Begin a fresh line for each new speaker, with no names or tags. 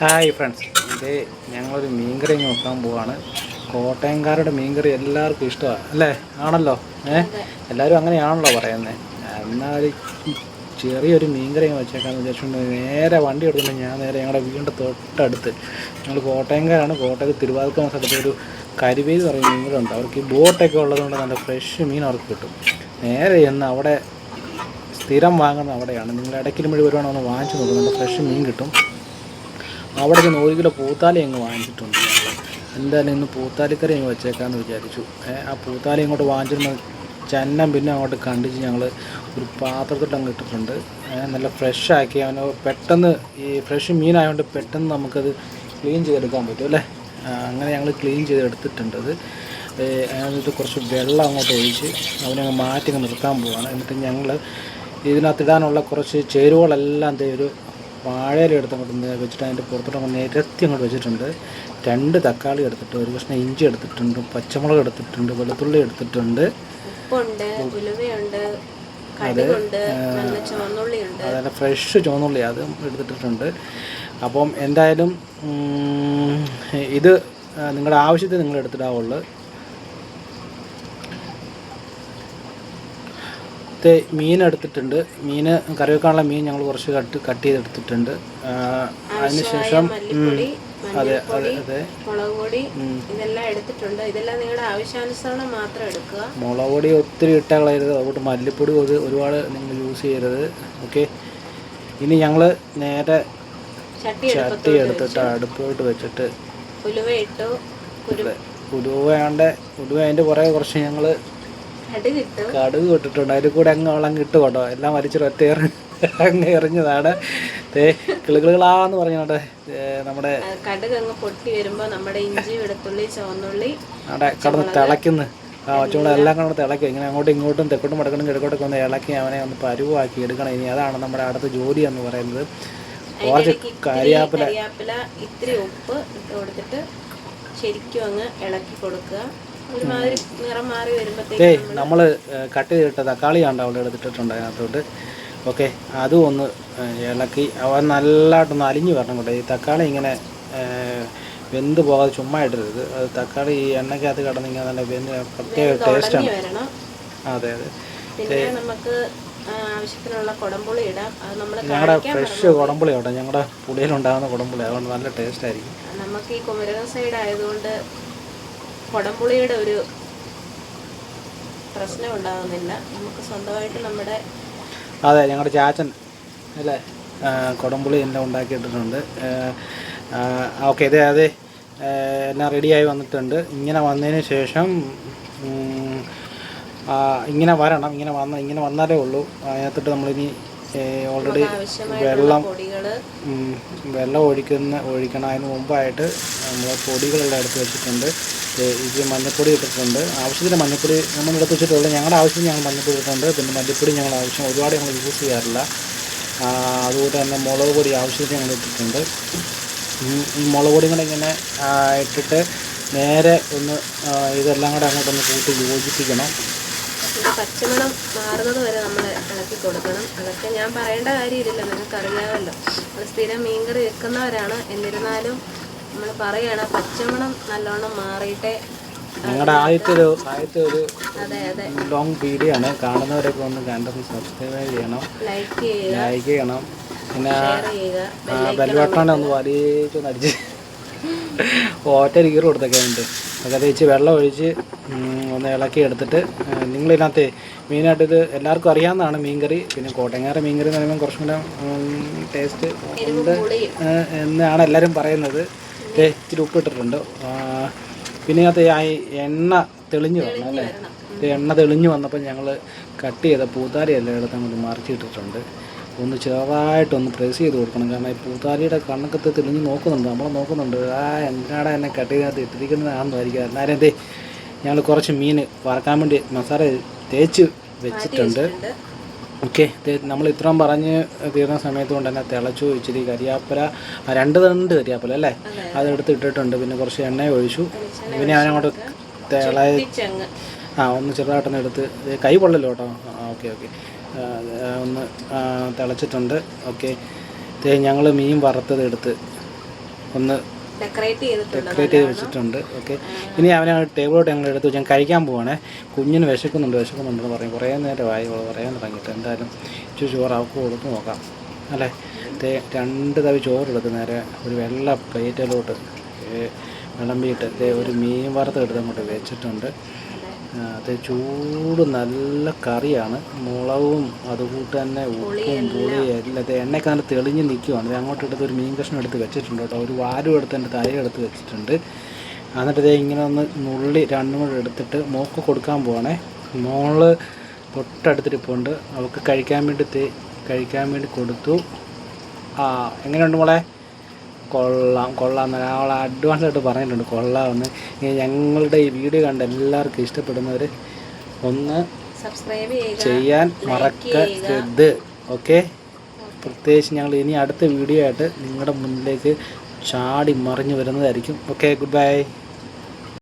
Hi friends ഇത് ഞങ്ങളൊരു മീൻകറി നോക്കാൻ പോവാണ്. കോട്ടയംകാരുടെ മീൻകറി എല്ലാവർക്കും ഇഷ്ടമാണ്. അല്ലേ? ആണല്ലോ. ഏ? എല്ലാവരും അങ്ങനെയാണല്ലോ പറയുന്നത് എന്നാൽ ചെറിയൊരു മീൻകറി വെച്ചേക്കാന്ന് വിചാരിച്ചുകൊണ്ട് നേരെ വണ്ടി എടുക്കുന്നത് ഞാൻ നേരെ ഞങ്ങളുടെ വീടിന്റെ തൊട്ടടുത്ത് ഞങ്ങൾ കോട്ടയംകാരാണ്. കോട്ടയത്ത് തിരുവാതിര സ്ഥലത്ത് ഒരു കരിവേത് പറയുന്ന മീനുകളുണ്ട്. അവർക്ക് ഈ ബോട്ടൊക്കെ ഉള്ളതുകൊണ്ട് നല്ല ഫ്രഷ് മീൻ അവർക്ക് കിട്ടും. നേരെ ചെന്ന് അവിടെ സ്ഥിരം വാങ്ങുന്ന അവിടെയാണ്. നിങ്ങൾ ഇടയ്ക്കിലും വഴി വരുവാണോ ഒന്ന് വാങ്ങിച്ചു നോക്കും. നല്ല ഫ്രഷ് മീൻ കിട്ടും. അവിടെ നിന്ന് ഒരു കിലോ പൂത്താലി അങ്ങ് വാങ്ങിച്ചിട്ടുണ്ട്. എന്തായാലും ഇന്ന് പൂത്താലിക്കറി അങ്ങ് വെച്ചേക്കാന്ന് വിചാരിച്ചു. ആ പൂത്താലി ഇങ്ങോട്ട് വാങ്ങിച്ചിരുന്ന ചെന്നം പിന്നെ അങ്ങോട്ട് കണ്ടിച്ച് ഞങ്ങൾ ഒരു പാത്രത്തിട്ട് അങ്ങ് ഇട്ടിട്ടുണ്ട്. നല്ല ഫ്രഷ് ആക്കി. അവന് പെട്ടെന്ന് ഈ ഫ്രഷ് മീനായതുകൊണ്ട് പെട്ടെന്ന് നമുക്കത് ക്ലീൻ ചെയ്തെടുക്കാൻ പറ്റും അല്ലേ? അങ്ങനെ ഞങ്ങൾ ക്ലീൻ ചെയ്തെടുത്തിട്ടുണ്ട് അത് അതിനകത്ത് കുറച്ച് വെള്ളം അങ്ങോട്ട് ഒഴിച്ച് അവനെ മാറ്റി നിർത്താൻ പോവുകയാണ് എന്നിട്ട് ഞങ്ങൾ ഇതിനകത്തിടാനുള്ള കുറച്ച് ചേരുവകളെല്ലാം ഒരു വാഴയില എടുത്ത് അങ്ങോട്ട് വെച്ചിട്ട് അതിന്റെ പുറത്തോട്ട് അങ്ങ് നിരത്തി അങ്ങോട്ട് വെച്ചിട്ടുണ്ട്. രണ്ട് തക്കാളി എടുത്തിട്ട് ഒരു കഷ്ണം ഇഞ്ചി എടുത്തിട്ടുണ്ട് പച്ചമുളക് എടുത്തിട്ടുണ്ട് വെളുത്തുള്ളി എടുത്തിട്ടുണ്ട്.
അത്
അതുപോലെ ഫ്രഷ് ചുവന്നുള്ളി അത് എടുത്തിട്ടുണ്ട് അപ്പം എന്തായാലും ഇത് നിങ്ങളുടെ ആവശ്യത്തിന് നിങ്ങൾ എടുത്തിടാവുള്ളൂ. ഇത് മീൻ എടുത്തിട്ടുണ്ട്. മീൻ കറി വെക്കാനുള്ള മീൻ ഞങ്ങൾ കുറച്ച് കട്ട് കട്ട് ചെയ്തെടുത്തിട്ടുണ്ട്. അതിനുശേഷം അതെ അതെ അതെ.
മുളക് പൊടി ഇതെല്ലാം എടുത്തിട്ടുണ്ട്. ഇതെല്ലാം നിങ്ങളുടെ ആവശ്യാനുസരണം മാത്രം എടുക്കുക.
മുളക് പൊടി ഒത്തിരി അതുകൊണ്ട് മല്ലിപ്പൊടി ഒരു ഒരുപാട് നിങ്ങൾ യൂസ് ചെയ്യരുത്. ഓക്കെ ഇനി ഞങ്ങൾ നേരെ
ചട്ടി
എടുത്തിട്ട് അടുപ്പോട്ട് വെച്ചിട്ട്
ഉലുവ ഇട്ടു.
ഉലുവയാണ്ട് ഉലുവ അതിന്റെ പുറകെ കുറച്ച് ഞങ്ങൾ
കടുക് ഇട്ടു
കടുക് ഇട്ടിട്ടുണ്ട് അതിൽ കൂടെ അങ്ങ് വളം കിട്ടും കേട്ടോ എല്ലാം വലിച്ചൊരു ഒറ്റ അങ്ങ് എറിഞ്ഞതാണ്. തേ കിളുകിളുകളാന്ന് പറഞ്ഞോട്ടെ നമ്മുടെ
കടുക് അങ്ങ് പൊട്ടി വരുമ്പോൾ നമ്മുടെ ഇഞ്ചി വെളുത്തുള്ളി ചുവന്നുള്ളി
അവിടെ കടന്ന് തിളയ്ക്കുന്നു. ആ ഒച്ചുകൂടെ എല്ലാം കൂടെ തിളയ്ക്കും. ഇങ്ങനെ അങ്ങോട്ടും ഇങ്ങോട്ടും തെക്കോട്ടും വടക്കോട്ടും കിഴക്കോട്ടൊക്കെ ഒന്ന് ഇളക്കി അവനെ ഒന്ന് പരുവാക്കി എടുക്കണം. ഇനി അതാണ് നമ്മുടെ അടുത്ത ജോലി എന്ന് പറയുന്നത്. കുറച്ച് കരിയാപ്പില.
കരിയാപ്പില ഇത്തിരി ഉപ്പ് ഇട്ട് കൊടുത്തിട്ട് ശരിക്കും അങ്ങ് ഇളക്കി കൊടുക്കുക.
ഏയ് നമ്മൾ കട്ട് ചെയ്തിട്ട് തക്കാളി കണ്ട അവിടെ എടുത്തിട്ടുണ്ട് അതിനകത്തോട്ട്? ഓക്കെ അതും ഒന്ന് ഇളക്കി. അവ നല്ലതായിട്ടൊന്ന് അലിഞ്ഞു വരണം കേട്ടോ. ഈ തക്കാളി ഇങ്ങനെ വെന്ത് പോകാതെ ചുമ്മാ ഇടരുത്. അത് തക്കാളി ഈ എണ്ണയ്ക്കകത്ത് കിടന്ന് ഇങ്ങനെ നല്ല വെന്ത് പ്രത്യേക ടേസ്റ്റാണ് അതെ അതെ.
നമുക്ക് ആ, ആവശ്യത്തിനുള്ള കുടംപുളി ഇടാം. അത് നമ്മൾ
ഞങ്ങളുടെ ഫ്രഷ് കുടംപുളി കേട്ടോ. ഞങ്ങളുടെ പുളിയിലുണ്ടാകുന്ന കുടംപുളി. അതുകൊണ്ട് നല്ല ടേസ്റ്റ് ആയിരിക്കും.
നമുക്ക് ഈ കുമരകം സൈഡ് ആയതുകൊണ്ട് കുടംപുളിയുടെ ഒരു പ്രശ്നം ഉണ്ടാകുന്നില്ല നമുക്ക് സ്വന്തമായിട്ട് നമ്മുടെ
അതെ ഞങ്ങളുടെ ചാച്ചൻ അല്ലേ കുടംപുളി എല്ലാം ഉണ്ടാക്കിയിട്ടിട്ടുണ്ട്. ഓക്കെ അതെ അതെ എല്ലാം റെഡിയായി വന്നിട്ടുണ്ട്. ഇങ്ങനെ വന്നതിന് ശേഷം ഇങ്ങനെ വരണം ഇങ്ങനെ വന്ന ഇങ്ങനെ വന്നാലേ ഉള്ളൂ. അതിനകത്തിട്ട് നമ്മളിനി ഓൾറെഡി വെള്ളം വെള്ളം ഒഴിക്കുന്ന ഒഴിക്കണം അതിന് മുമ്പായിട്ട് നമ്മൾ പൊടികളെല്ലാം എടുത്ത് വെച്ചിട്ടുണ്ട്. ഇത് മഞ്ഞൾപ്പൊടി ഇട്ടിട്ടുണ്ട്. ആവശ്യത്തിന് മഞ്ഞൾപ്പൊടി നമ്മൾ എടുത്ത് വെച്ചിട്ടുള്ളൂ ഞങ്ങളുടെ ആവശ്യത്തിന് ഞങ്ങൾ മഞ്ഞൾപ്പൊടി ഇട്ടിട്ടുണ്ട്. പിന്നെ മല്ലിപ്പൊടി ഞങ്ങൾ ആവശ്യം ഒരുപാട് ഞങ്ങൾ യൂസ് ചെയ്യാറില്ല. അതുപോലെ തന്നെ മുളക് പൊടി ആവശ്യത്തിന് ഞങ്ങൾ ഇട്ടിട്ടുണ്ട്. ഈ മുളക് പൊടി കൂടെ ഇങ്ങനെ ഇട്ടിട്ട് നേരെ ഒന്ന് ഇതെല്ലാം കൂടെ അങ്ങോട്ടൊന്ന് കൂട്ടി യോജിപ്പിക്കണം.
ഇത് പച്ചമണം മാറുന്നത് വരെ നമ്മൾ ഇളക്കി കൊടുക്കണം. അതൊക്കെ ഞാൻ പറയേണ്ട കാര്യമില്ലല്ലോ നിങ്ങൾക്ക് അറിയാമല്ലോ നമ്മൾ സ്ഥിരം മീൻകറി വെക്കുന്നവരാണ്. എന്നിരുന്നാലും നമ്മൾ പറയുകയാണ് പച്ചമണം നല്ലോണം മാറിയിട്ടേ
ഞങ്ങളുടെ ആദ്യത്തെ ഒരു ആദ്യത്തെ ഒരു ലോങ് വീഡിയോ ആണ്. കാണുന്നവരൊക്കെ ഒന്ന് കണ്ടത് സബ്സ്ക്രൈബ് ചെയ്യണം.
ലൈക്ക്
ചെയ്യണം. പിന്നെ
ചെയ്യുക.
ബെൽബട്ടൺ ഒന്ന് വലിയ അടിച്ച്. ഓറ്റ ഗീർ കൊടുത്തൊക്കെ ഉണ്ട് അതൊക്കെ തേച്ച് വെള്ളം ഒഴിച്ച് ഒന്ന് ഇളക്കി എടുത്തിട്ട് നിങ്ങളിതിനകത്ത് മെയിനായിട്ട് ഇത് എല്ലാവർക്കും അറിയാവുന്നതാണ് മീൻകറി. പിന്നെ കോട്ടയങ്ങാറ് മീൻകറി എന്ന് പറയുമ്പോൾ കുറച്ചും കൂടെ ടേസ്റ്റ് ഉണ്ട് എന്നാണ് എല്ലാവരും പറയുന്നത്. ഇച്ചിരി ഉപ്പ് ഇട്ടിട്ടുണ്ട്. പിന്നെ അതിനകത്ത് ആ എണ്ണ തെളിഞ്ഞു വരണം അല്ലേ? എണ്ണ തെളിഞ്ഞു വന്നപ്പോൾ ഞങ്ങൾ കട്ട് ചെയ്ത പൂതാരി എല്ലാം എടുത്ത് അങ്ങോട്ട് മറിച്ചിട്ടിട്ടുണ്ട്. ഒന്ന് ചെറുതായിട്ടൊന്ന് പ്രസ് ചെയ്ത് കൊടുക്കണം. കാരണം ഈ പൂത്താലിയുടെ കണ്ണക്കത്തെ തെളിഞ്ഞ് നോക്കുന്നുണ്ട്. നമ്മൾ നോക്കുന്നുണ്ട്. ആ എന്നാടാ എന്നെ കട്ട് ഇട്ടിരിക്കുന്നതാണെന്ന് ഇട്ടിരിക്കുന്നതാണെന്നായിരിക്കും എന്നാലും എന്തേ ഞങ്ങൾ കുറച്ച് മീൻ വറക്കാൻ വേണ്ടി മസാല തേച്ച് വെച്ചിട്ടുണ്ട്. ഓക്കെ നമ്മൾ ഇത്രയും പറഞ്ഞ് തീർന്ന സമയത്ത് കൊണ്ട് തന്നെ തിളച്ചു ഇച്ചിരി കരിയാപ്പല ആ, രണ്ട് തണ്ട് കരിയാപ്പല അല്ലേ? അതെടുത്ത് ഇട്ടിട്ടുണ്ട്. പിന്നെ കുറച്ച് എണ്ണ ഒഴിച്ചു. പിന്നെ അവനങ്ങോട്ട് തിള ആ ഒന്ന് ചെറുതായിട്ടൊന്ന് എടുത്ത് കൈ കൊള്ളല്ലോ കേട്ടോ. ആ ഓക്കെ ഓക്കെ. ഒന്ന് തിളച്ചിട്ടുണ്ട്. ഓക്കെ. ഞങ്ങൾ മീൻ വറുത്തത് എടുത്ത് ഒന്ന്
ഡെക്കറേറ്റ്
ചെയ്ത് വെച്ചിട്ടുണ്ട്. ഓക്കെ. ഇനി അവനെ ടേബിളോട്ട് ഞങ്ങൾ എടുത്ത് ഞാൻ കഴിക്കാൻ പോവാണേ. കുഞ്ഞിന് വിശക്കുന്നുണ്ട്. വിശക്കുന്നുണ്ടെന്ന് പറയും. കുറേ നേരമായി അവൾ പറയാൻ തുടങ്ങിയിട്ട്. എന്തായാലും ഇച്ചിരി ചോറ് അവൾക്ക് കൊടുത്ത് നോക്കാം. അല്ലേ? തേ രണ്ട് തവി ചോറെടുത്ത് നേരെ ഒരു വെള്ള പ്ലേറ്റിലോട്ട് വിളമ്പിയിട്ട് ഒരു മീൻ വറുത്ത് എടുത്ത് അങ്ങോട്ട് വെച്ചിട്ടുണ്ട്. അത് ചൂട് നല്ല കറിയാണ്. മുളകും അതുകൂട്ട് തന്നെ ഉപ്പും പുളിയും എല്ലാം എണ്ണയ്ക്ക് എണ്ണയൊക്കെ നല്ല തെളിഞ്ഞ് നിൽക്കുവാണ് അങ്ങോട്ട് എടുത്ത് ഒരു മീൻ കഷ്ണം എടുത്ത് വെച്ചിട്ടുണ്ട് കേട്ടോ. ഒരു വാരും എടുത്ത് എന്റെ തല എടുത്ത് വെച്ചിട്ടുണ്ട്. എന്നിട്ട് ഇതേ ഇങ്ങനെ ഒന്ന് നുള്ളി രണ്ടും കൂടെ എടുത്തിട്ട് മോക്ക് കൊടുക്കാൻ പോവാണേ. മോൾ തൊട്ടടുത്തിരിപ്പുണ്ട് അവൾക്ക് കഴിക്കാൻ വേണ്ടി കഴിക്കാൻ വേണ്ടി കൊടുത്തു. ആ എങ്ങനെയുണ്ട് മോളെ? കൊള്ളാം കൊള്ളാം എന്ന് അവൾ അഡ്വാൻസ് ആയിട്ട് പറഞ്ഞിട്ടുണ്ട്. കൊള്ളാമെന്ന് ഇനി ഞങ്ങളുടെ ഈ വീഡിയോ കണ്ട് എല്ലാവർക്കും ഇഷ്ടപ്പെടുന്നവർ ഒന്ന്
സബ്സ്ക്രൈബ്
ചെയ്യാൻ മറക്കരുത്. ഓക്കെ? പ്രത്യേകിച്ച് ഞങ്ങൾ ഇനി അടുത്ത വീഡിയോ ആയിട്ട് നിങ്ങളുടെ മുന്നിലേക്ക് ചാടി മറിഞ്ഞു വരുന്നതായിരിക്കും. Okay good bye